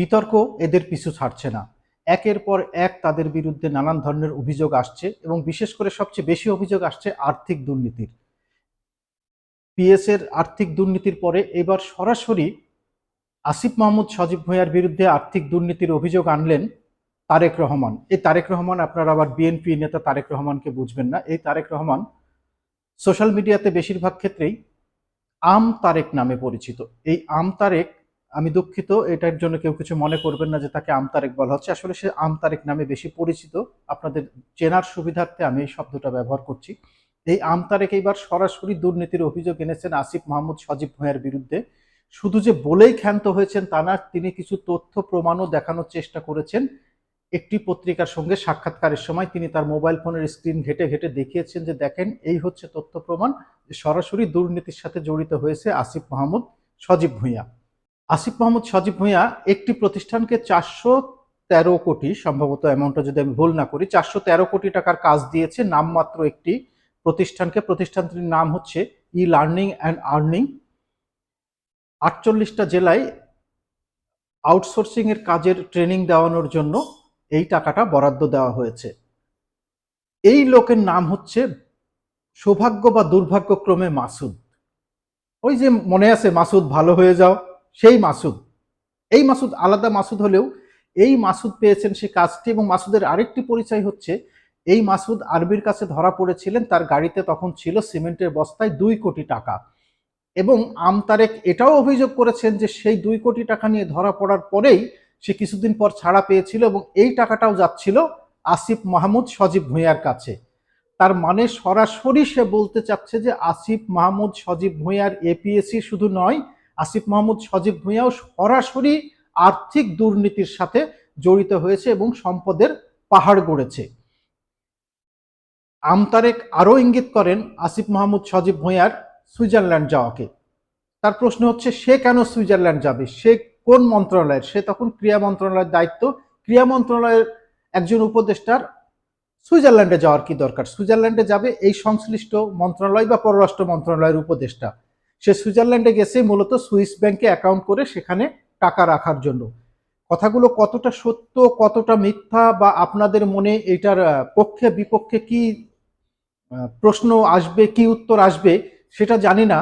বিতর্ক এদের পিছু ছাড়ছে না। একের পর এক তাদের বিরুদ্ধে নানান ধরনের অভিযোগ আসছে এবং বিশেষ করে সবচেয়ে বেশি অভিযোগ আসছে আর্থিক দুর্নীতির। পিএস এর আর্থিক দুর্নীতির পরে এবার সরাসরি আসিফ মাহমুদ, সজীব ভূঁইয়ার বিরুদ্ধে আর্থিক দুর্নীতির অভিযোগ আনলেন তারেক রহমান। এই তারেক রহমান, আপনারা আবার বিএনপি নেতা তারেক রহমানকে বুঝবেন না। এই তারেক রহমান সোশ্যাল মিডিয়াতে বেশিরভাগ ক্ষেত্রেই আম তারেক নামে পরিচিত। এই আম তারেক আমি দুঃখিত, এটার জন্য কেউ কিছু মনে করবেন না যে তাকে আমতারেক বলা হচ্ছে। আসলে সে আমতারেক নামে বেশি পরিচিত। আপনাদের চেনার সুবিধার্থে আমি এই শব্দটা ব্যবহার করছি। এই আমতারেক এইবার সরাসরি দুর্নীতির অভিযোগ এনেছেন আসিফ মাহমুদ সজীব ভূঁইয়ার বিরুদ্ধে। শুধু যে বলেই ক্ষান্ত হয়েছেন তা না, তিনি কিছু তথ্য, প্রমাণও দেখানোর চেষ্টা করেছেন। একটি পত্রিকার সঙ্গে সাক্ষাৎকারের সময় তিনি তার মোবাইল ফোনের স্ক্রিন ঘেটে ঘেটে দেখিয়েছেন যে, দেখেন, এই হচ্ছে তথ্য প্রমাণ সরাসরি দুর্নীতির সাথে জড়িত হয়েছে আসিফ মাহমুদ সজীব ভূঁইয়া। আসিফ মাহমুদ সজীব ভূঁইয়া, একটি প্রতিষ্ঠানকে চারশো তেরো কোটি, সম্ভবত অ্যামাউন্টটা যদি আমি ভুল না করি, চারশো তেরো কোটি টাকার কাজ দিয়েছে নামমাত্র একটি প্রতিষ্ঠানকে। প্রতিষ্ঠানটির নাম হচ্ছে ই লার্নিং অ্যান্ড আর্নিং আটচল্লিশটা জেলায় আউটসোর্সিং এর কাজের ট্রেনিং দেওয়ানোর জন্য এই টাকাটা বরাদ্দ দেওয়া হয়েছে। এই লোকের নাম হচ্ছে সৌভাগ্য বা দুর্ভাগ্যক্রমে মাসুদ। ওই যে মনে আছে, মাসুদ, ভালো হয়ে যাও। সেই মাসুদ। এই মাসুদ আলাদা মাসুদ হলেও এই মাসুদ পেয়েছেন সে কাজটি এবং মাসুদের আরেকটি পরিচয় হচ্ছে, এই মাসুদ আরবির কাছে ধরা পড়েছিলেন, তার গাড়িতে তখন ছিল সিমেন্টের বস্তায় দুই কোটি টাকা। এবং আমতারেক এটাও অভিযোগ করেছেন যে সেই দুই কোটি টাকা নিয়ে ধরা পড়ার পরেই সে কিছুদিন পর ছাড়া পেয়েছিল এবং এই টাকাটাও যাচ্ছিল আসিফ মাহমুদ সজীব ভূঁইয়ার কাছে। তার মানে সরাসরি সে বলতে চাচ্ছে যে আসিফ মাহমুদ সজীব ভূঁইয়ার এপিএসসি শুধু নয় আসিফ মাহমুদ, সজীব ভূঁইয়াও সরাসরি আর্থিক দুর্নীতির সাথে জড়িত হয়েছে এবং সম্পদের পাহাড় গড়েছে। আমতারেক আরও ইঙ্গিত করেন আসিফ মাহমুদ, সজীব ভূঁইয়ার সুইজারল্যান্ড যাওয়াকে। তার প্রশ্ন হচ্ছে, সে কেন সুইজারল্যান্ড যাবে? সে কোন মন্ত্রণালয়ের? সে তখন ক্রিয়া মন্ত্রণালয়ের দায়িত্ব। ক্রিয়া মন্ত্রণালয়ের একজন উপদেষ্টার সুইজারল্যান্ডে যাওয়ার কি দরকার? সুইজারল্যান্ডে যাবে এই সংশ্লিষ্ট মন্ত্রণালয় বা পররাষ্ট্র মন্ত্রণালয়ের উপদেষ্টা। সে সুইজারল্যান্ডে গেছে মূলত সুইস ব্যাংকে অ্যাকাউন্ট করে সেখানে টাকা রাখার জন্য। কথাগুলো কতটা সত্য, কতটা মিথ্যা বা আপনাদের মনে এটার পক্ষে, বিপক্ষে কি প্রশ্ন আসবে, কি উত্তর আসবে সেটা জানি না।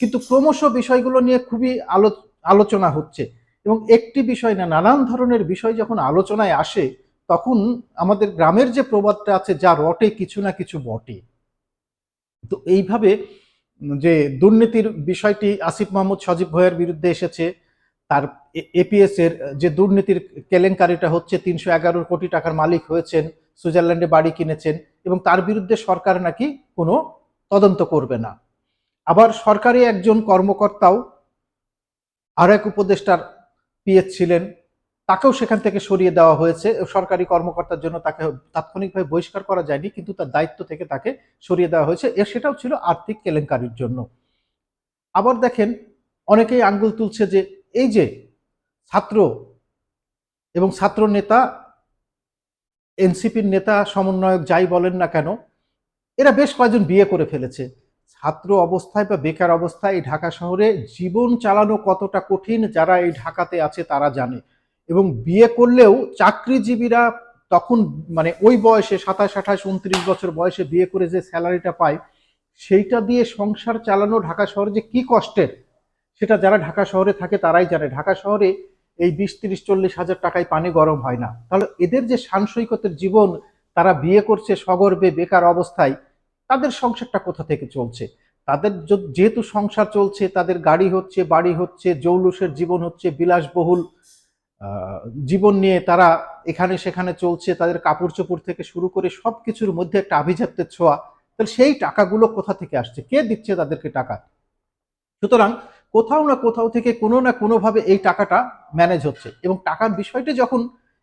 কিন্তু ক্রমশ বিষয়গুলো নিয়ে খুবই আলো, আলোচনা হচ্ছে। এবং একটি বিষয় না, নানান ধরনের বিষয় যখন আলোচনায় আসে, তখন আমাদের গ্রামের যে প্রবাদটা আছে, যা রটে কিছু না কিছু বটে। তো এইভাবে যে দুর্নীতির বিষয়টি আসিফ মাহমুদ সজীব ভয়ের বিরুদ্ধে এসেছে, তার এপিএস এর যে দুর্নীতির কেলেঙ্কারিটা হচ্ছে, তিনশো এগারো কোটি টাকার মালিক হয়েছেন, সুইজারল্যান্ডে বাড়ি কিনেছেন এবং তার বিরুদ্ধে সরকার নাকি কোনো তদন্ত করবে না। আবার সরকারি একজন কর্মকর্তাও আর এক উপদেষ্টার পিএস ছিলেন তাকেও সেখান থেকে সরিয়ে দেওয়া হয়েছে। সরকারি কর্মকর্তার জন্য তাকে তাৎক্ষণিকভাবে বহিষ্কার করা যায়নি, কিন্তু তার দায়িত্ব থেকে তাকে সরিয়ে দেওয়া হয়েছে। এ সেটাও ছিল আর্থিক কেলেঙ্কারির জন্য। আবার দেখেন, অনেকেই আঙ্গুল তুলছে যে এই যে ছাত্র এবং ছাত্র নেতা, এনসিপির নেতা, সমন্বয়ক যাই বলেন না কেন, এরা বেশ কয়েকজন বিয়ে করে ফেলেছে। ছাত্র অবস্থায় বা বেকার অবস্থায় এই ঢাকা শহরে জীবন চালানো কতটা কঠিন, যারা এই ঢাকাতে আছে তারা জানে। এবং বিয়ে করলেও চাকরিজীবীরা তখন মানে ওই বয়সে সাতাশ, আঠাশ, উনত্রিশ বছর বয়সে বিয়ে করে যে স্যালারিটা পায়, সেইটা দিয়ে সংসার চালানো ঢাকা শহরে যে কি কষ্টের, সেটা যারা ঢাকা শহরে থাকে তারাই জানে। ঢাকা শহরে এই বিশ, তিরিশ, চল্লিশ হাজার টাকায় পানি গরম হয় না। তাহলে এদের যে সাংশয়িকতের জীবন, তারা বিয়ে করছে সগর্বে, বেকার অবস্থায়, তাদের সংসারটা কোথা থেকে চলছে? তাদের যেহেতু সংসার চলছে, তাদের গাড়ি হচ্ছে, বাড়ি হচ্ছে, জৌলুসের জীবন হচ্ছে, বিলাসবহুল জীবন নিয়ে তারা এখানে সেখানে চলছে, তাদের কাপড় চোপড় থেকে শুরু করে সব কিছুর মধ্যে একটা আভিজাত্যের ছোঁয়া। তাহলে সেই টাকাগুলো কোথা থেকে আসছে? কে দিচ্ছে তাদেরকে টাকা? সুতরাং কোথাও না কোথাও থেকে কোনো না কোনোভাবে এই টাকাটা ম্যানেজ হচ্ছে এবং টাকার বিষয়টি যখন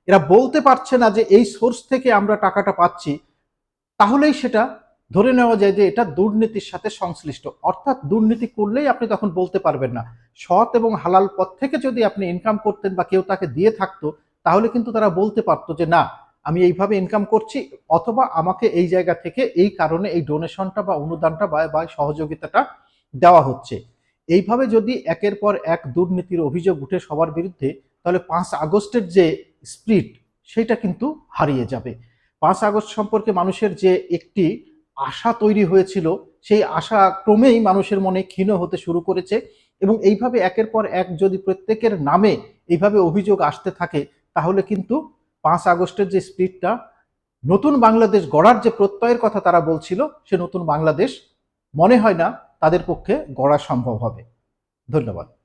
এরা বলতে পারছে না যে এই সোর্স থেকে আমরা টাকাটা পাচ্ছি, তাহলেই সেটা ধরে নেওয়া যায় যে এটা দুর্নীতির সাথে সংশ্লিষ্ট। অর্থাৎ দুর্নীতি করলেই আপনি তখন বলতে পারবেন না। সৎ এবং হালাল পথ থেকে যদি আপনি ইনকাম করতেন বা কেউ তাকে দিয়ে থাকতো, তাহলে কিন্তু তারা বলতে পারতো যে, না, আমি এইভাবে ইনকাম করছি, অথবা আমাকে এই জায়গা থেকে এই কারণে এই ডোনেশনটা বা অনুদানটা বা সহযোগিতাটা দেওয়া হচ্ছে। এইভাবে যদি একের পর এক দুর্নীতির অভিযোগ উঠে সবার বিরুদ্ধে, তাহলে পাঁচ আগস্টের যে স্পিরিট সেটা কিন্তু হারিয়ে যাবে। পাঁচ আগস্ট সম্পর্কে মানুষের যে একটি আশা তৈরি হয়েছিল, সেই আশা ক্রমেই মানুষের মনে ক্ষীণ হতে শুরু করেছে এবং এইভাবে একের পর এক যদি প্রত্যেকের নামে এইভাবে অভিযোগ আসতে থাকে, তাহলে কিন্তু পাঁচ আগস্টের যে স্পিরিটটা নতুন বাংলাদেশ গড়ার যে প্রত্যয়ের কথা তারা বলছিল, সে নতুন বাংলাদেশ মনে হয় না তাদের পক্ষে গড়া সম্ভব হবে। ধন্যবাদ।